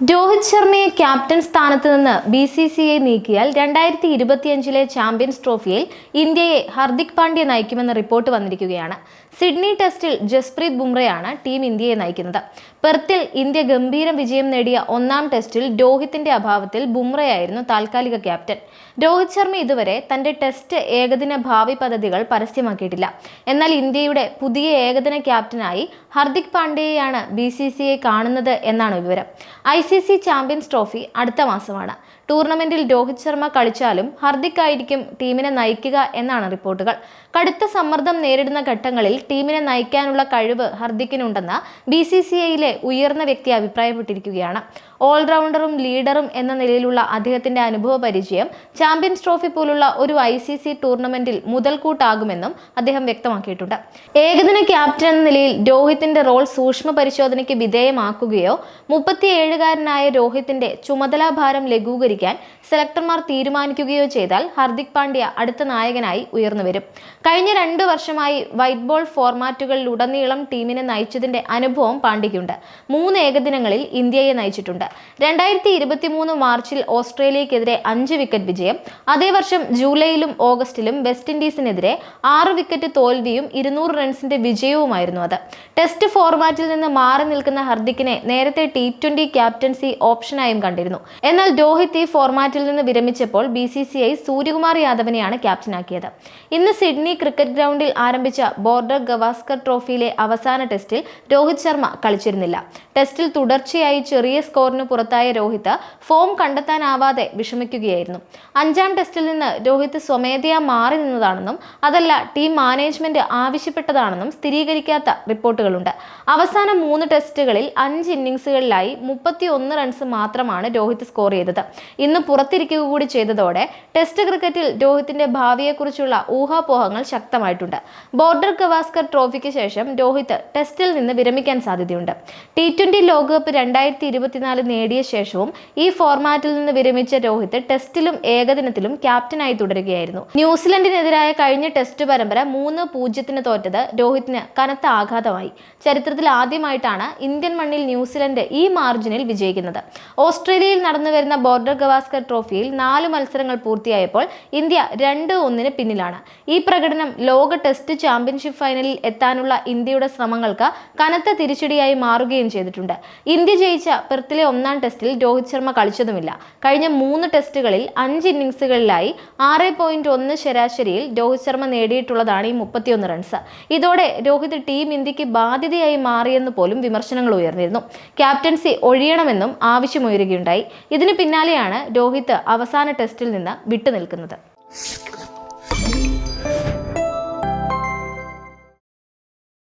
Rohit ശർമ്മയെ captain സ്ഥാനത്ത് നിന്ന് B C C I നീക്കിയാൽ രണ്ടായിരത്തി ഇരുപത്തിയഞ്ചിലെ ചാമ്പ്യൻസ് ട്രോഫിയിൽ ഇന്ത്യയെ ഹർദിക് പാണ്ഡ്യ നയിക്കുമെന്ന റിപ്പോർട്ട് വന്നിരിക്കുകയാണ്. സിഡ്നി ടെസ്റ്റിൽ ജസ്പ്രീത് ബുംറയാണ് ടീം ഇന്ത്യയെ നയിക്കുന്നത്. പെർത്തിൽ ഇന്ത്യ ഗംഭീര വിജയം നേടിയ ഒന്നാം ടെസ്റ്റിൽ രോഹിത്തിന്റെ അഭാവത്തിൽ ബുംറയായിരുന്നു താൽക്കാലിക ക്യാപ്റ്റൻ. രോഹിത് ശർമ്മ ഇതുവരെ തന്റെ ടെസ്റ്റ് ഏകദിന ഭാവി പദ്ധതികൾ പരസ്യമാക്കിയിട്ടില്ല. എന്നാൽ ഇന്ത്യയുടെ പുതിയ ഏകദിന ക്യാപ്റ്റനായി ഹർദിക് പാണ്ഡ്യയെയാണ് ബി സി സി ഐ കാണുന്നത് എന്നാണ് വിവരം. I C C champions trophy അടുത്ത മാസമാണ്. ടൂർണമെന്റിൽ രോഹിത് ശർമ്മ കളിച്ചാലും ഹർദിക് ആയിരിക്കും ടീമിനെ നയിക്കുക എന്നാണ് റിപ്പോർട്ടുകൾ. കടുത്ത സമ്മർദ്ദം നേരിടുന്ന ഘട്ടങ്ങളിൽ ടീമിനെ നയിക്കാനുള്ള കഴിവ് ഹർദിക്കിനുണ്ടെന്ന് ബി സി സി ഐയിലെ ഉയർന്ന വ്യക്തി അഭിപ്രായപ്പെട്ടിരിക്കുകയാണ്. ഓൾറൗണ്ടറും ലീഡറും എന്ന നിലയിലുള്ള അദ്ദേഹത്തിന്റെ അനുഭവ പരിചയം ചാമ്പ്യൻസ് ട്രോഫി പോലുള്ള ഒരു ഐ സി സി ടൂർണമെന്റിൽ മുതൽക്കൂട്ടാകുമെന്നും അദ്ദേഹം വ്യക്തമാക്കിയിട്ടുണ്ട്. ഏകദിന ക്യാപ്റ്റൻ എന്ന നിലയിൽ രോഹിത്തിന്റെ റോൾ സൂക്ഷ്മ പരിശോധനയ്ക്ക് വിധേയമാക്കുകയോ മുപ്പത്തിയേഴുകാരനായ രോഹിത്തിന്റെ ചുമതലാഭാരം ലഘൂകരിക്കാൻ സെലക്ടർമാർ തീരുമാനിക്കുകയോ ചെയ്താൽ ഹർദിക് പാണ്ഡ്യ അടുത്ത നായകനായി ഉയർന്നുവരും കഴിഞ്ഞ രണ്ട് വർഷമായി വൈറ്റ് ബോൾ ഫോർമാറ്റുകളിലുടനീളം ടീമിനെ നയിച്ചതിന്റെ അനുഭവം പാണ്ഡ്യയ്ക്കുണ്ട്. മൂന്ന് ഏകദിനങ്ങളിൽ ഇന്ത്യയെ നയിച്ചിട്ടുണ്ട്. രണ്ടായിരത്തി ഇരുപത്തി മൂന്ന് മാർച്ചിൽ ഓസ്ട്രേലിയക്കെതിരെ അഞ്ച് വിക്കറ്റ് വിജയം. അതേ വർഷം ജൂലൈയിലും ഓഗസ്റ്റിലും വെസ്റ്റ് ഇൻഡീസിനെതിരെ ആറ് വിക്കറ്റ് തോൽവിയും ഇരുന്നൂറ് റൺസിന്റെ വിജയവുമായിരുന്നു അത്. ടെസ്റ്റ് ഫോർമാറ്റിൽ നിന്ന് മാറി നിൽക്കുന്ന ഹർദിക്കിനെ നേരത്തെ ടി ട്വന്റി ക്യാപ്റ്റൻസി ഓപ്ഷനായും കണ്ടിരുന്നു. എന്നാൽ രോഹിത് ഈ ഫോർമാറ്റിൽ നിന്ന് വിരമിച്ചപ്പോൾ B C C I Suryakumar യാദവിനെയാണ് ക്യാപ്റ്റനാക്കിയത്. ഇന്ന് സിഡ്നി ക്രിക്കറ്റ് ഗ്രൗണ്ടിൽ ആരംഭിച്ച ബോർഡർ ഗവാസ്കർ ട്രോഫിയിലെ അവസാന ടെസ്റ്റിൽ രോഹിത് ശർമ്മ കളിച്ചിരുന്നില്ല. ടെസ്റ്റിൽ തുടർച്ചയായി ചെറിയ സ്കോറിന് പുറത്തായ രോഹിത് ഫോം കണ്ടെത്താനാവാതെ വിഷമിക്കുകയായിരുന്നു. അഞ്ചാം ടെസ്റ്റിൽ നിന്ന് രോഹിത് സ്വമേധയാ മാറി നിന്നതാണെന്നും അതല്ല ടീം മാനേജ്മെന്റ് ആവശ്യപ്പെട്ടതാണെന്നും സ്ഥിരീകരിക്കാത്ത റിപ്പോർട്ടുകളുണ്ട്. അവസാന മൂന്ന് ടെസ്റ്റുകളിൽ അഞ്ച് ഇന്നിംഗ്സുകളിലായി മുപ്പത്തി ഒന്ന് റൺസ് മാത്രമാണ് രോഹിത് സ്കോർ ചെയ്തത്. ഇന്ന് പുറത്തിരിക്കുക കൂടി ചെയ്തതോടെ ടെസ്റ്റ് ക്രിക്കറ്റിൽ രോഹിത്തിന്റെ ഭാവിയെക്കുറിച്ചുള്ള ഊഹാപോഹങ്ങൾ ശക്തമായിട്ടുണ്ട്. ബോർഡർ ഗവാസ്കർ ട്രോഫിക്ക് ശേഷം രോഹിത് ടെസ്റ്റിൽ നിന്ന് വിരമിക്കാൻ സാധ്യതയുണ്ട്. ടി ട്വന്റി ലോകകപ്പ് രണ്ടായിരത്തി ഇരുപത്തിനാല് നേടിയ ശേഷവും ഈ ഫോർമാറ്റിൽ നിന്ന് വിരമിച്ച രോഹിത് ടെസ്റ്റിലും ഏകദിനത്തിലും ക്യാപ്റ്റനായി തുടരുകയായിരുന്നു. ന്യൂസിലൻഡിനെതിരായ കഴിഞ്ഞ ടെസ്റ്റ് പരമ്പര മൂന്ന് പൂജ്യത്തിന് തോറ്റത് രോഹിത്തിന് കനത്ത ആഘാതമായി. ചരിത്രത്തിൽ ആദ്യമായിട്ടാണ് ഇന്ത്യൻ മണ്ണിൽ ന്യൂസിലൻഡ് ഈ മാർജിനിൽ വിജയിക്കുന്നത്. ഓസ്ട്രേലിയയിൽ നടന്നു വരുന്ന ബോർഡർ ഗവാസ്കർ ട്രോഫിയിൽ നാല് മത്സരങ്ങൾ പൂർത്തിയായപ്പോൾ ഇന്ത്യ രണ്ട് ഒന്നിന് പിന്നിലാണ്. ഈ പ്രകടനം ലോക ടെസ്റ്റ് ചാമ്പ്യൻഷിപ്പ് ഫൈനലിൽ എത്താനുള്ള ഇന്ത്യയുടെ ശ്രമങ്ങൾക്ക് കനത്ത തിരിച്ചടിയായി മാറുകയും ചെയ്തിട്ടുണ്ട്. ഇന്ത്യ ജയിച്ച പെർത്തിലെ ഒന്നാം ടെസ്റ്റിൽ രോഹിത് ശർമ്മ കളിച്ചതുമില്ല. കഴിഞ്ഞ മൂന്ന് ടെസ്റ്റുകളിൽ അഞ്ച് ഇന്നിംഗ്സുകളിലായി ആറ് പോയിന്റ് ഒന്ന് ശരാശരിയിൽ രോഹിത് ശർമ്മ നേടിയിട്ടുള്ളതാണ് ഈ മുപ്പത്തിയൊന്ന് റൺസ് ഇതോടെ രോഹിത് ടീം ഇന്ത്യയ്ക്ക് ബാധ്യതയായി മാറിയെന്ന് പോലും വിമർശനങ്ങൾ ഉയർന്നിരുന്നു. ക്യാപ്റ്റൻസി ഒഴിയണമെന്നും ആവശ്യമുയരുകയുണ്ടായി ഇതിന് പിന്നാലെയാണ് രോഹിത് അവസാന ടെസ്റ്റിൽ നിന്ന് വിട്ടുനിൽക്കുന്നത്.